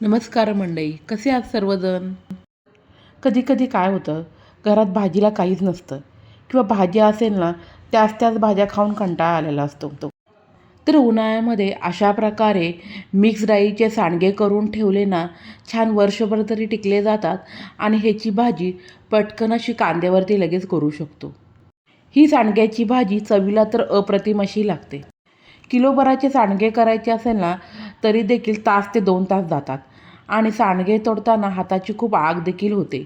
नमस्कार मंडई कसे आहात सर्वजण? कधी कधी काय होतं घरात भाजीला काहीच नसतं. किंवा भाज्या असेल ना त्याच त्याच भाज्या खाऊन कंटाळा आलेला असतो तो. तर उन्हाळ्यामध्ये अशा प्रकारे मिक्स डाळीचे सांडगे करून ठेवले ना छान वर्षभर तरी टिकले जातात आणि ह्याची भाजी पटकन अशी कांद्यावरती लगेच करू शकतो. ही सांडग्याची भाजी चवीला तर अप्रतिम अशी लागते. किलोभराचे सांडगे करायचे असेल ना तरी देखील तास ते दोन तास जातात. आणि सांडगे तोडताना हाताची खूप आग देखील होते.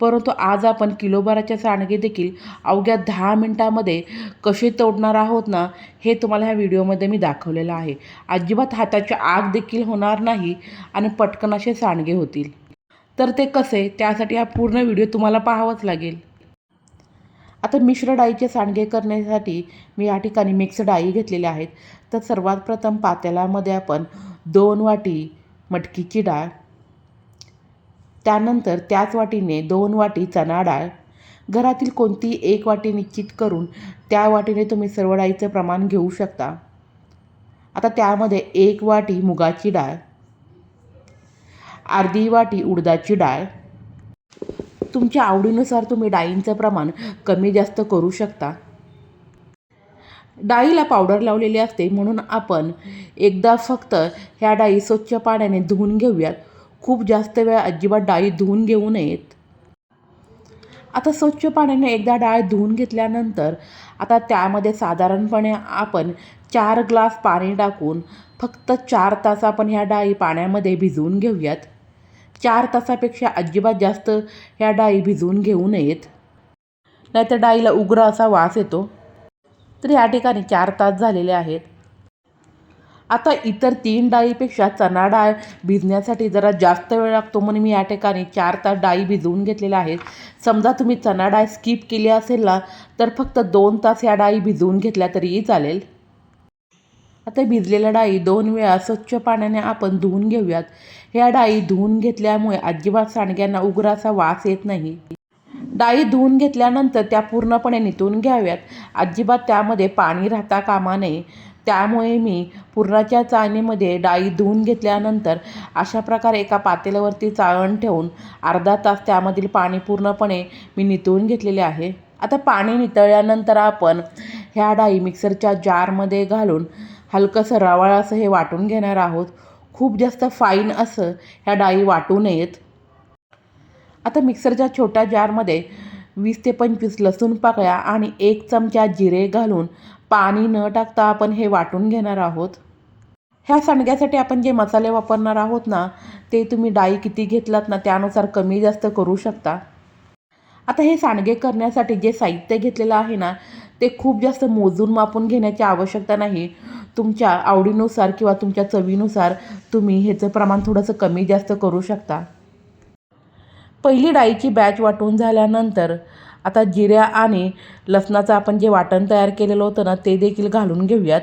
परंतु आज आपण किलोभराचे सांडगे देखील अवघ्या दहा मिनटामध्ये कसे तोडणार आहोत ना हे तुम्हाला ह्या व्हिडिओमध्ये मी दाखवलेलं आहे. अजिबात हाताची आग देखील होणार नाही आणि पटकन असे सांडगे होतील. तर ते कसे? त्यासाठी हा पूर्ण व्हिडिओ तुम्हाला पाहावाच लागेल. आता मिश्र डाळीचे सांडगे करण्यासाठी मी या ठिकाणी मिक्स डाळी घेतलेल्या आहेत. तर सर्वात प्रथम पातेल्यामध्ये आपण दोन वाटी मटकीची डाळ त्यानंतर त्याच वाटीने दोन वाटी चणा डाळ घरातील कोणती एक वाटी निश्चित करून त्या वाटीने तुम्ही सर्व डाळीचं प्रमाण घेऊ शकता. आता त्यामध्ये एक वाटी मुगाची डाळ अर्धी वाटी उडदाची डाळ तुमच्या आवडीनुसार तुम्ही डाळींचं प्रमाण कमी जास्त करू शकता. डाळीला पावडर लावलेली असते म्हणून आपण एकदा फक्त ह्या डाळी स्वच्छ पाण्याने धुवून घेऊयात. खूप जास्त वेळ अजिबात डाळी धुवून घेऊ नयेत. आता स्वच्छ पाण्याने एकदा डाळ धुवून घेतल्यानंतर आता त्यामध्ये साधारणपणे आपण चार ग्लास पाणी टाकून फक्त चार तास आपण ह्या डाळी पाण्यामध्ये भिजवून घेऊयात. चार तासापेक्षा अजिबात जास्त ह्या डाळी भिजवून घेऊ नयेत. नाहीतर डाळीला उग्र असा वास येतो. तर या ठिकाणी चार तास झालेले आहेत. आता इतर तीन डाळीपेक्षा चणा डाळ भिजण्यासाठी जरा जास्त वेळ लागतो म्हणून मी या ठिकाणी चार तास डाळी भिजवून घेतलेल्या आहेत. समजा तुम्ही चणा डाळ स्किप केली असेल ना तर फक्त दोन तास या डाळी भिजवून घेतल्या तरीही चालेल. आता भिजलेल्या डाळी दोन वेळा स्वच्छ पाण्याने आपण धुवून घेऊयात. ह्या डाळी धुवून घेतल्यामुळे अजिबात सांडग्यांना उग्र असा वास येत नाही. डाळी धुवून घेतल्यानंतर त्या पूर्णपणे नितून घ्याव्यात. अजिबात त्यामध्ये पाणी राहता कामा नये. त्यामुळे मी पुरणाच्या चाळणीमध्ये डाळी धुवून घेतल्यानंतर अशा प्रकारे एका पातेल्यावरती चाळण ठेवून अर्धा तास त्यामधील पाणी पूर्णपणे मी नितळून घेतलेले आहे. आता पाणी नितळल्यानंतर आपण ह्या डाळी मिक्सरच्या जारमध्ये घालून हलकंसं रवाळ असं हे वाटून घेणार आहोत. खूप जास्त फाईन असं ह्या डाळी वाटू नयेत. आता मिक्सरच्या छोट्या जारमध्ये वीस ते पंचवीस लसूण पाकळ्या आणि एक चमचा जिरे घालून पाणी न टाकता आपण हे वाटून घेणार आहोत. ह्या सांडग्यासाठी आपण जे मसाले वापरणार आहोत ना ते तुम्ही डाळी किती घेतलात ना त्यानुसार कमी जास्त करू शकता. आता हे सांडगे करण्यासाठी जे साहित्य घेतलेलं आहे ना ते खूप जास्त मोजून मापून घेण्याची आवश्यकता नाही. तुमच्या आवडीनुसार किंवा तुमच्या चवीनुसार तुम्ही ह्याचं प्रमाण थोडंसं कमी जास्त करू शकता. पहिली डाळीची बॅच वाटून झाल्यानंतर आता जिऱ्या आणि लसणाचं आपण जे वाटण तयार केलेलं होतं ना ते देखील घालून घेऊयात.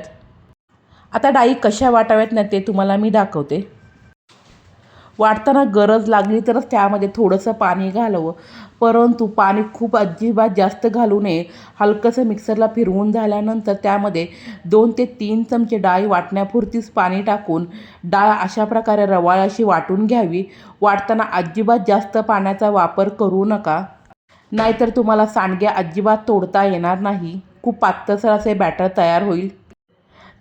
आता डाळी कशा वाटाव्यात ना ते तुम्हाला मी दाखवते. वाटताना गरज लागली तरच त्यामध्ये थोडंसं पाणी घालावं. परंतु पाणी खूप अजिबात जास्त घालू नये. हलकंसं मिक्सरला फिरवून झाल्यानंतर त्यामध्ये दोन ते तीन चमचे डाळी वाटण्यापुरतीच पाणी टाकून डाळ अशा प्रकारे रवाळ अशी वाटून घ्यावी. वाटताना अजिबात जास्त पाण्याचा वापर करू नका. नाहीतर तुम्हाला सांडग्या अजिबात तोडता येणार नाही. खूप पातळसर असे बॅटर तयार होईल.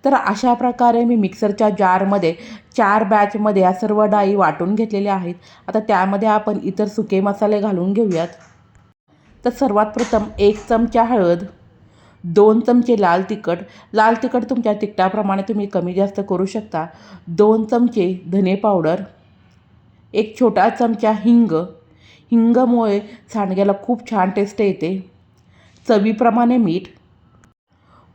तर अशा प्रकारे मी मिक्सरच्या जारमध्ये चार बॅचमध्ये या सर्व डाळी वाटून घेतलेल्या आहेत. आता त्यामध्ये आपण इतर सुके मसाले घालून घेऊयात. तर सर्वात प्रथम एक चमचा हळद दोन चमचे लाल तिखट. लाल तिखट तुमच्या तिखटाप्रमाणे तुम्ही कमी जास्त करू शकता. दोन चमचे धने पावडर एक छोटा चमचा हिंग. हिंगमुळे सांडग्याला खूप छान टेस्ट येते. चवीप्रमाणे मीठ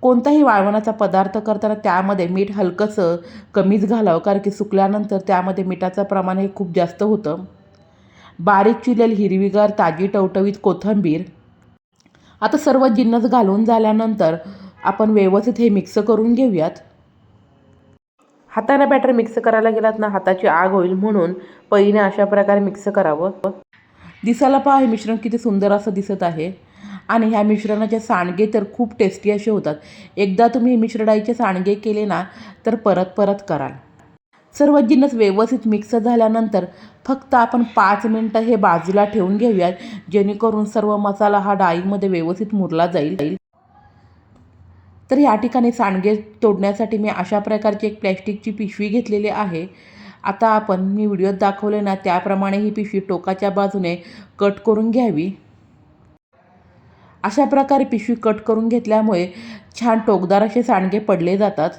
कोणताही वाळवणाचा पदार्थ करताना त्यामध्ये मीठ हलकंसं कमीच घालावं कारण की सुकल्यानंतर त्यामध्ये मिठाचं प्रमाण हे खूप जास्त होतं. बारीक चिरलेली हिरवीगार ताजी टवटवीत कोथिंबीर. आता सर्व जिन्नस घालून झाल्यानंतर आपण व्यवस्थित हे मिक्स करून घेऊयात. हाताने बॅटर मिक्स करायला गेलात ना हाताची आग होईल म्हणून पहिने अशा प्रकारे मिक्स करावं. दिसायला पहा हे मिश्रण किती सुंदर असं दिसत आहे. आणि ह्या मिश्रणाचे सांडगे तर खूप टेस्टी असे होतात. एकदा तुम्ही मिश्रडाईचे मिश्र सांडगे केले ना तर परत परत कराल. सर्व जिन्नस व्यवस्थित मिक्स झाल्यानंतर फक्त आपण पाच मिनटं हे बाजूला ठेवून घेऊयात जेणेकरून सर्व मसाला हा डाळीमध्ये व्यवस्थित मुरला जाईल. तर या ठिकाणी सांडगे तोडण्यासाठी मी अशा प्रकारची एक प्लॅस्टिकची पिशवी घेतलेली आहे. आता आपण मी व्हिडिओत दाखवले ना त्याप्रमाणे ही पिशवी टोकाच्या बाजूने कट करून घ्यावी. अशा प्रकारे पिशवी कट करून घेतल्यामुळे छान टोकदार असे सांडगे पडले जातात.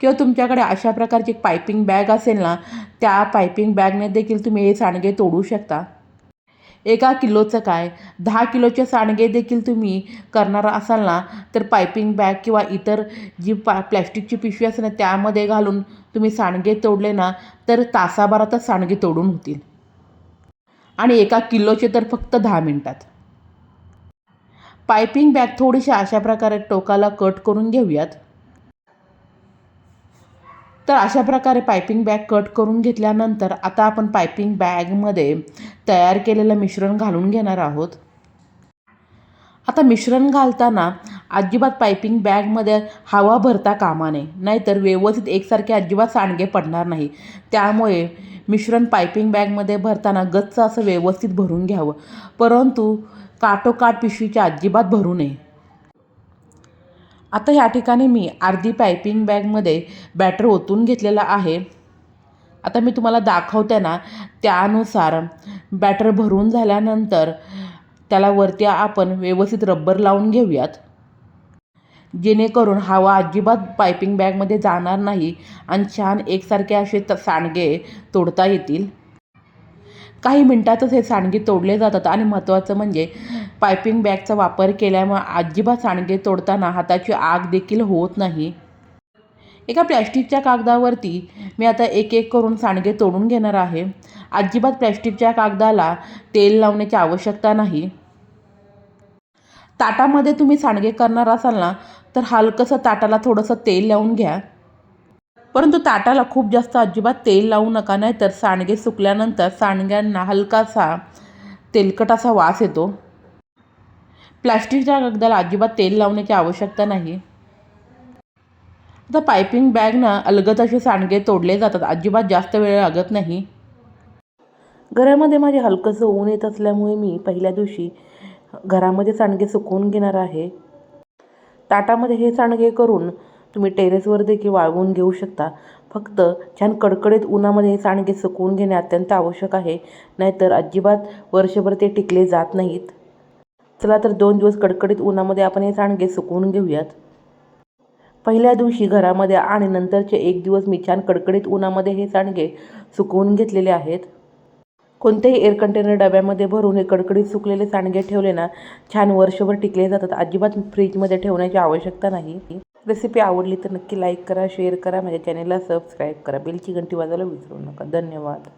किंवा तुमच्याकडे अशा प्रकारची एक पायपिंग बॅग असेल ना त्या पायपिंग बॅगने देखील तुम्ही हे सांडगे तोडू शकता. एका किलोचं काय? दहा किलोचे सांडगे देखील तुम्ही करणार असाल ना तर पायपिंग बॅग किंवा इतर जी पा प्लॅस्टिकची पिशवी असेल ना त्यामध्ये घालून तुम्ही सांडगे तोडले ना तर तासाभरातच सांडगे तोडून होतील. आणि एका किलोचे तर फक्त दहा मिनटात. पायपिंग बॅग थोडीशी अशा प्रकारे टोकाला कट करून घेऊयात. तर अशा प्रकारे पायपिंग बॅग कट करून घेतल्यानंतर आता आपण पायपिंग बॅगमध्ये तयार केलेलं मिश्रण घालून घेणार आहोत. आता मिश्रण घालताना अजिबात पायपिंग बॅगमध्ये हवा भरता कामा नये नाहीतर व्यवस्थित एकसारखे अजिबात सांडगे पडणार नाही. त्यामुळे मिश्रण पायपिंग बॅगमध्ये भरताना गच्च असं व्यवस्थित भरून घ्यावं. परंतु काटोकाट पिशवीच्या अजिबात भरू नये. आता ह्या ठिकाणी मी अर्धी पायपिंग बॅगमध्ये बॅटर ओतून घेतलेला आहे. आता मी तुम्हाला दाखवते ना त्यानुसार बॅटर भरून झाल्यानंतर त्याला वरती आपण व्यवस्थित रब्बर लावून घेऊयात. जेणेकरून हवा अजिबात पायपिंग बॅगमध्ये जाणार नाही आणि छान एकसारखे असे त सांडगे तोडता येतील. काही मिनटातच हे सांडगे तोडले जातात आणि महत्त्वाचं म्हणजे पायपिंग बॅगचा वापर केल्यामुळे अजिबात सांडगे तोडताना हाताची आग देखील होत नाही. एका प्लॅस्टिकच्या कागदावरती मी आता एक एक करून सांडगे तोडून घेणार आहे. अजिबात प्लॅस्टिकच्या कागदाला तेल लावण्याची आवश्यकता नाही. ताटामध्ये तुम्ही सांडगे करणार असाल ना तर हलकंसं ताटाला थोडंसं तेल लावून घ्या. परंतु ताटाला खूप जास्त अजिबात तेल लावू नका नाही तर सांडगे सुकल्यानंतर सांडग्यांना हलकासा तेलकट असा वास येतो. प्लॅस्टिकच्या कागदाला अजिबात तेल लावण्याची आवश्यकता नाही. आता पायपिंग बॅगनं अलगत असे सांडगे तोडले जातात अजिबात जास्त वेळ लागत नाही. घरामध्ये माझे हलकंसं ऊन येत असल्यामुळे मी पहिल्या दिवशी घरामध्ये सांडगे सुकवून घेणार आहे. ताटामध्ये हे सांडगे करून तुम्ही टेरेसवर देखील वाळवून घेऊ शकता. फक्त छान कडकडीत उन्हामध्ये हे सांडगे सुकवून घेणे अत्यंत आवश्यक आहे नाहीतर अजिबात वर्षभर ते टिकले जात नाहीत. चला तर दोन दिवस कडकडीत उन्हामध्ये आपण हे सांडगे सुकवून घेऊयात. पहिल्या दिवशी घरामध्ये आणि नंतरचे एक दिवस मी छान कडकडीत उन्हामध्ये हे सांडगे सुकवून घेतलेले आहेत. कोणत्याही एअर कंटेनर डब्यामध्ये भरून हे कडकडीत सुकलेले सांडगे ठेवले ना छान वर्षभर टिकले जातात. अजिबात फ्रीजमध्ये ठेवण्याची आवश्यकता नाही. रेसिपी आवडली तर नक्की लाईक करा शेअर करा माझ्या चॅनेलला सबस्क्राईब करा. बेलची घंटी वाजायला विसरू नका. धन्यवाद.